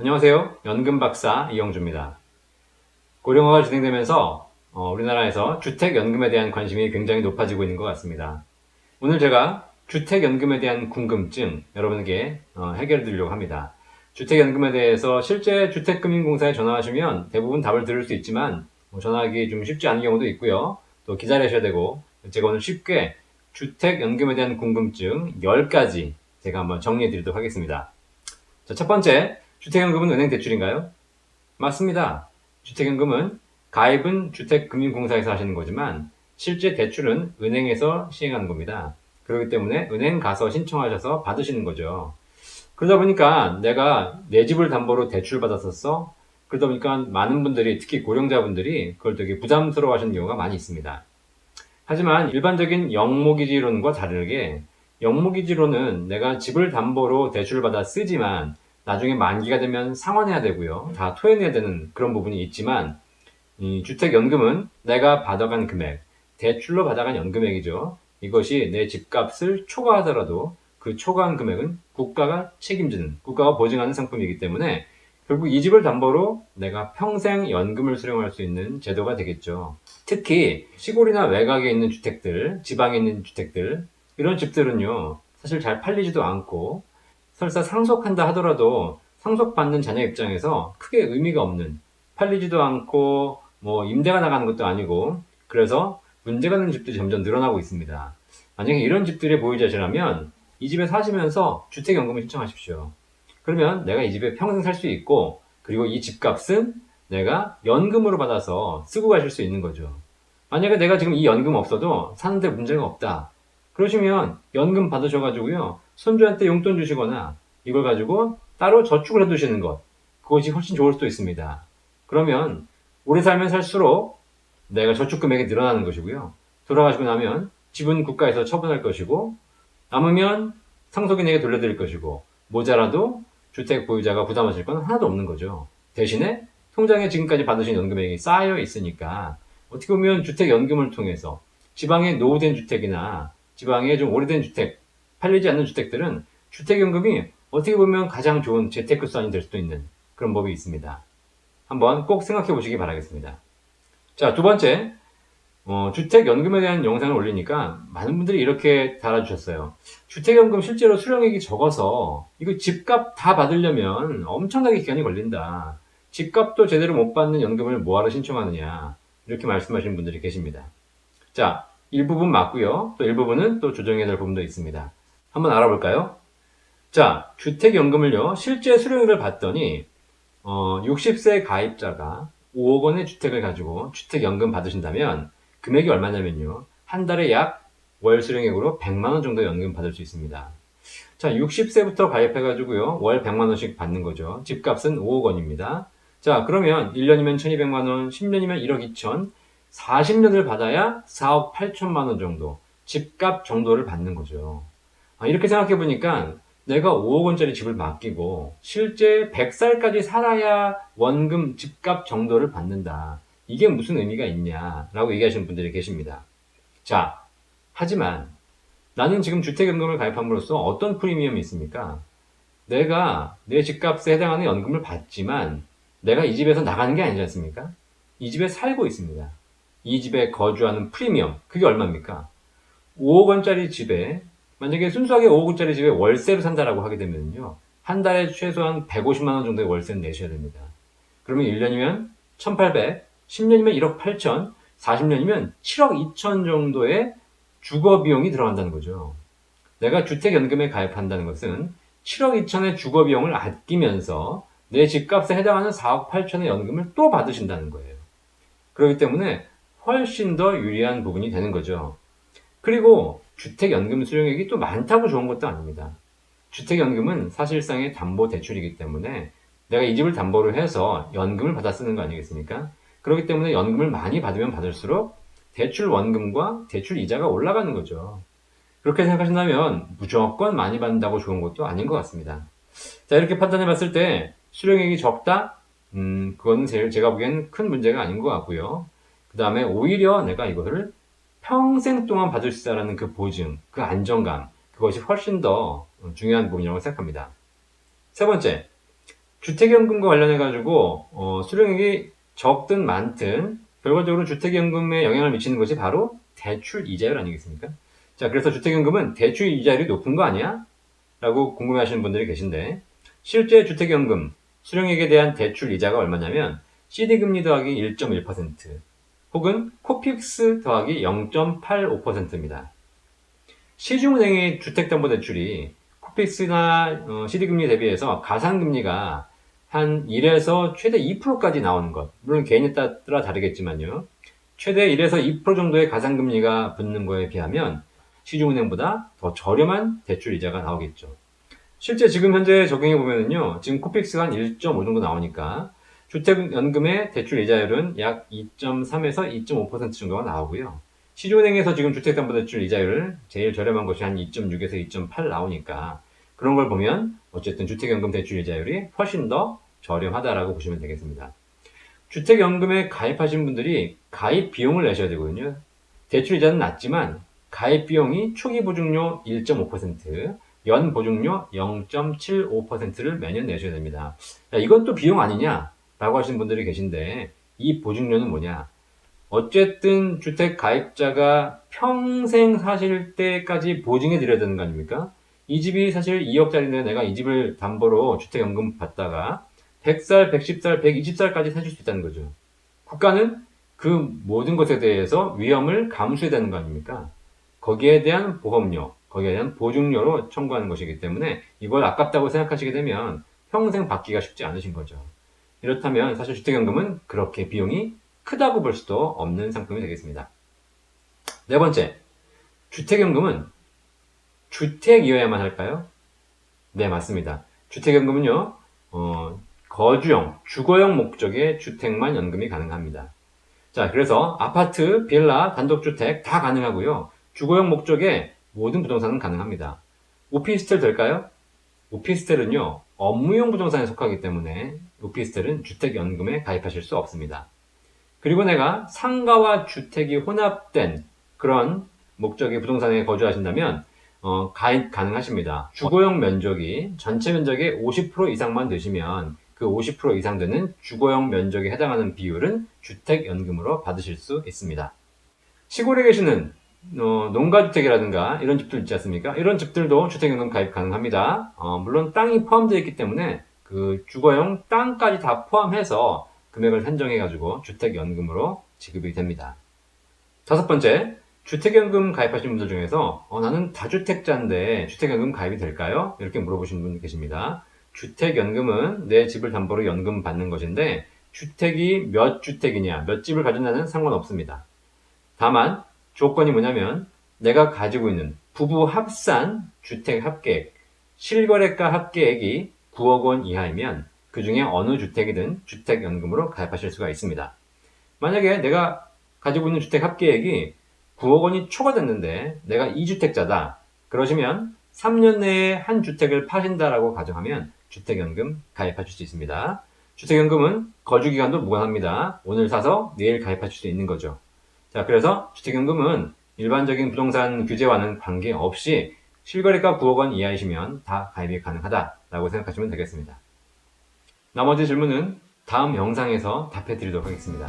안녕하세요. 연금 박사 이영주입니다. 고령화가 진행되면서 어, 우리나라에서 주택연금에 대한 관심이 굉장히 높아지고 있는 것 같습니다. 오늘 제가 주택연금에 대한 궁금증 여러분에게 어, 해결해 드리려고 합니다. 주택연금에 대해서 실제 주택금융공사에 전화하시면 대부분 답을 들을 수 있지만 뭐 전화하기 좀 쉽지 않은 경우도 있고요. 또 기다리셔야 되고 제가 오늘 쉽게 주택연금에 대한 궁금증 10가지 제가 한번 정리해 드리도록 하겠습니다. 자, 첫 번째, 주택연금은 은행 대출인가요? 맞습니다. 주택연금은 가입은 주택금융공사에서 하시는 거지만 실제 대출은 은행에서 시행하는 겁니다. 그렇기 때문에 은행 가서 신청하셔서 받으시는 거죠. 그러다 보니까 내가 내 집을 담보로 대출 받았었어. 그러다 보니까 많은 분들이 특히 고령자분들이 그걸 되게 부담스러워 하시는 경우가 많이 있습니다. 하지만 일반적인 영모기지론과 다르게 영모기지론은 내가 집을 담보로 대출을 받아 쓰지만 나중에 만기가 되면 상환해야 되고요. 다 토해내야 되는 그런 부분이 있지만 이 주택연금은 내가 받아간 금액, 대출로 받아간 연금액이죠. 이것이 내 집값을 초과하더라도 그 초과한 금액은 국가가 책임지는, 국가가 보증하는 상품이기 때문에 결국 이 집을 담보로 내가 평생 연금을 수령할 수 있는 제도가 되겠죠. 특히 시골이나 외곽에 있는 주택들, 지방에 있는 주택들, 이런 집들은요, 사실 잘 팔리지도 않고 설사 상속한다 하더라도 상속받는 자녀 입장에서 크게 의미가 없는 팔리지도 않고 뭐 임대가 나가는 것도 아니고 그래서 문제가 되는 집들이 점점 늘어나고 있습니다. 만약에 이런 집들이 보유자시라면 이 집에 사시면서 주택연금을 신청하십시오. 그러면 내가 이 집에 평생 살 수 있고 그리고 이 집값은 내가 연금으로 받아서 쓰고 가실 수 있는 거죠. 만약에 내가 지금 이 연금 없어도 사는데 문제가 없다. 그러시면 연금 받으셔가지고요. 손주한테 용돈 주시거나 이걸 가지고 따로 저축을 해두시는 것. 그것이 훨씬 좋을 수도 있습니다. 그러면 오래 살면 살수록 내가 저축 금액이 늘어나는 것이고요. 돌아가시고 나면 집은 국가에서 처분할 것이고 남으면 상속인에게 돌려드릴 것이고 모자라도 주택 보유자가 부담하실 건 하나도 없는 거죠. 대신에 통장에 지금까지 받으신 연금액이 쌓여 있으니까 어떻게 보면 주택 연금을 통해서 지방의 노후된 주택이나 지방의 좀 오래된 주택, 팔리지 않는 주택들은 주택연금이 어떻게 보면 가장 좋은 재테크 수단이 될 수도 있는 그런 법이 있습니다. 한번 꼭 생각해 보시기 바라겠습니다. 자, 두 번째, 어, 주택연금에 대한 영상을 올리니까 많은 분들이 이렇게 달아주셨어요. 주택연금 실제로 수령액이 적어서 이거 집값 다 받으려면 엄청나게 기간이 걸린다. 집값도 제대로 못 받는 연금을 뭐하러 신청하느냐. 이렇게 말씀하시는 분들이 계십니다. 자, 일부분 맞고요. 또 일부분은 또 조정해야 될 부분도 있습니다. 한번 알아볼까요? 자, 주택연금을요, 실제 수령액을 봤더니, 어, 60세 가입자가 5억 원의 주택을 가지고 주택연금 받으신다면, 금액이 얼마냐면요, 한 달에 약 월 수령액으로 100만 원 정도 연금 받을 수 있습니다. 자, 60세부터 가입해가지고요, 월 100만 원씩 받는 거죠. 집값은 5억 원입니다. 자, 그러면 1년이면 1200만 원, 10년이면 1억 2천, 40년을 받아야 4억 8천만 원 정도, 집값 정도를 받는 거죠. 아, 이렇게 생각해 보니까 내가 5억 원짜리 집을 맡기고 실제 100살까지 살아야 원금 집값 정도를 받는다. 이게 무슨 의미가 있냐라고 얘기하시는 분들이 계십니다. 자, 하지만 나는 지금 주택연금을 가입함으로써 어떤 프리미엄이 있습니까? 내가 내 집값에 해당하는 연금을 받지만 내가 이 집에서 나가는 게 아니지 않습니까? 이 집에 살고 있습니다. 이 집에 거주하는 프리미엄, 그게 얼마입니까? 5억 원짜리 집에 만약에 순수하게 5억 원짜리 집에 월세로 산다라고 하게 되면요. 한 달에 최소한 150만 원 정도의 월세는 내셔야 됩니다. 그러면 1년이면 1,800, 10년이면 1억 8천, 40년이면 7억 2천 정도의 주거 비용이 들어간다는 거죠. 내가 주택연금에 가입한다는 것은 7억 2천의 주거 비용을 아끼면서 내 집값에 해당하는 4억 8천의 연금을 또 받으신다는 거예요. 그렇기 때문에 훨씬 더 유리한 부분이 되는 거죠. 그리고 주택연금 수령액이 또 많다고 좋은 것도 아닙니다. 주택연금은 사실상의 담보 대출이기 때문에 내가 이 집을 담보로 해서 연금을 받아 쓰는 거 아니겠습니까? 그렇기 때문에 연금을 많이 받으면 받을수록 대출 원금과 대출 이자가 올라가는 거죠. 그렇게 생각하신다면 무조건 많이 받는다고 좋은 것도 아닌 것 같습니다. 자, 이렇게 판단해 봤을 때 수령액이 적다? 음, 그건 제가 보기엔 큰 문제가 아닌 것 같고요. 그 다음에 오히려 내가 이거를 평생 동안 받을 수 있다는 그 보증, 그 안정감, 그것이 훨씬 더 중요한 부분이라고 생각합니다. 세 번째, 주택연금과 관련해가지고, 어, 수령액이 적든 많든, 결과적으로 주택연금에 영향을 미치는 것이 바로 대출 이자율 아니겠습니까? 자, 그래서 주택연금은 대출 이자율이 높은 거 아니야? 라고 궁금해 하시는 분들이 계신데, 실제 주택연금 수령액에 대한 대출 이자가 얼마냐면, CD금리 더하기 1.1%, 혹은 코픽스 더하기 0.85%입니다. 시중은행의 주택담보대출이 코픽스나 어, CD금리 대비해서 가상금리가 한 1에서 최대 2%까지 나오는 것. 물론 개인에 따라 다르겠지만요. 최대 1에서 2% 정도의 가상금리가 붙는 거에 비하면 시중은행보다 더 저렴한 대출 이자가 나오겠죠. 실제 지금 현재 적용해 보면은요, 지금 코픽스가 한 1.5 정도 나오니까 주택연금의 대출 이자율은 약 2.3에서 2.5% 정도가 나오고요. 시중은행에서 지금 주택담보대출 이자율 제일 저렴한 것이 한 2.6에서 2.8 나오니까 그런 걸 보면 어쨌든 주택연금 대출 이자율이 훨씬 더 저렴하다라고 보시면 되겠습니다. 주택연금에 가입하신 분들이 가입 비용을 내셔야 되거든요. 대출 이자는 낮지만 가입 비용이 초기 보증료 1.5%, 연 보증료 0.75%를 매년 내셔야 됩니다. 야, 이것도 비용 아니냐? 라고 하시는 분들이 계신데 이 보증료는 뭐냐? 어쨌든 주택 가입자가 평생 사실 때까지 보증해 드려야 되는 거 아닙니까? 이 집이 사실 2억짜리인데 내가 이 집을 담보로 주택연금 받다가 100살, 110살, 120살까지 사실 수 있다는 거죠. 국가는 그 모든 것에 대해서 위험을 감수해야 되는 거 아닙니까? 거기에 대한 보험료, 거기에 대한 보증료로 청구하는 것이기 때문에 이걸 아깝다고 생각하시게 되면 평생 받기가 쉽지 않으신 거죠. 이렇다면 사실 주택연금은 그렇게 비용이 크다고 볼 수도 없는 상품이 되겠습니다. 네 번째, 주택연금은 주택이어야만 할까요? 네, 맞습니다. 주택연금은요, 어, 거주용, 주거용 목적의 주택만 연금이 가능합니다. 자, 그래서 아파트, 빌라, 단독주택 다 가능하고요. 주거용 목적의 모든 부동산은 가능합니다. 오피스텔 될까요? 오피스텔은요, 업무용 부동산에 속하기 때문에 오피스텔은 주택연금에 가입하실 수 없습니다. 그리고 내가 상가와 주택이 혼합된 그런 목적의 부동산에 거주하신다면 어, 가입 가능하십니다. 주거용 면적이 전체 면적의 50% 이상만 되시면 그 50% 이상 되는 주거용 면적에 해당하는 비율은 주택연금으로 받으실 수 있습니다. 시골에 계시는 어, 농가주택이라든가 이런 집들 있지 않습니까? 이런 집들도 주택연금 가입 가능합니다. 어, 물론 땅이 포함되어 있기 때문에 그 주거용 땅까지 다 포함해서 금액을 산정해가지고 주택연금으로 지급이 됩니다. 다섯 번째, 주택연금 가입하신 분들 중에서 어, 나는 다주택자인데 주택연금 가입이 될까요? 이렇게 물어보신 분 계십니다. 주택연금은 내 집을 담보로 연금 받는 것인데 주택이 몇 주택이냐, 몇 집을 가진다는 상관없습니다. 다만 조건이 뭐냐면 내가 가지고 있는 부부 합산 주택 합계액, 실거래가 합계액이 9억 원 이하이면 그 중에 어느 주택이든 주택연금으로 가입하실 수가 있습니다. 만약에 내가 가지고 있는 주택 합계액이 9억 원이 초과됐는데 내가 2주택자다. 그러시면 3년 내에 한 주택을 파신다라고 가정하면 주택연금 가입하실 수 있습니다. 주택연금은 거주기간도 무관합니다. 오늘 사서 내일 가입하실 수 있는 거죠. 자, 그래서 주택연금은 일반적인 부동산 규제와는 관계없이 실거래가 9억 원 이하이시면 다 가입이 가능하다라고 생각하시면 되겠습니다. 나머지 질문은 다음 영상에서 답해 드리도록 하겠습니다.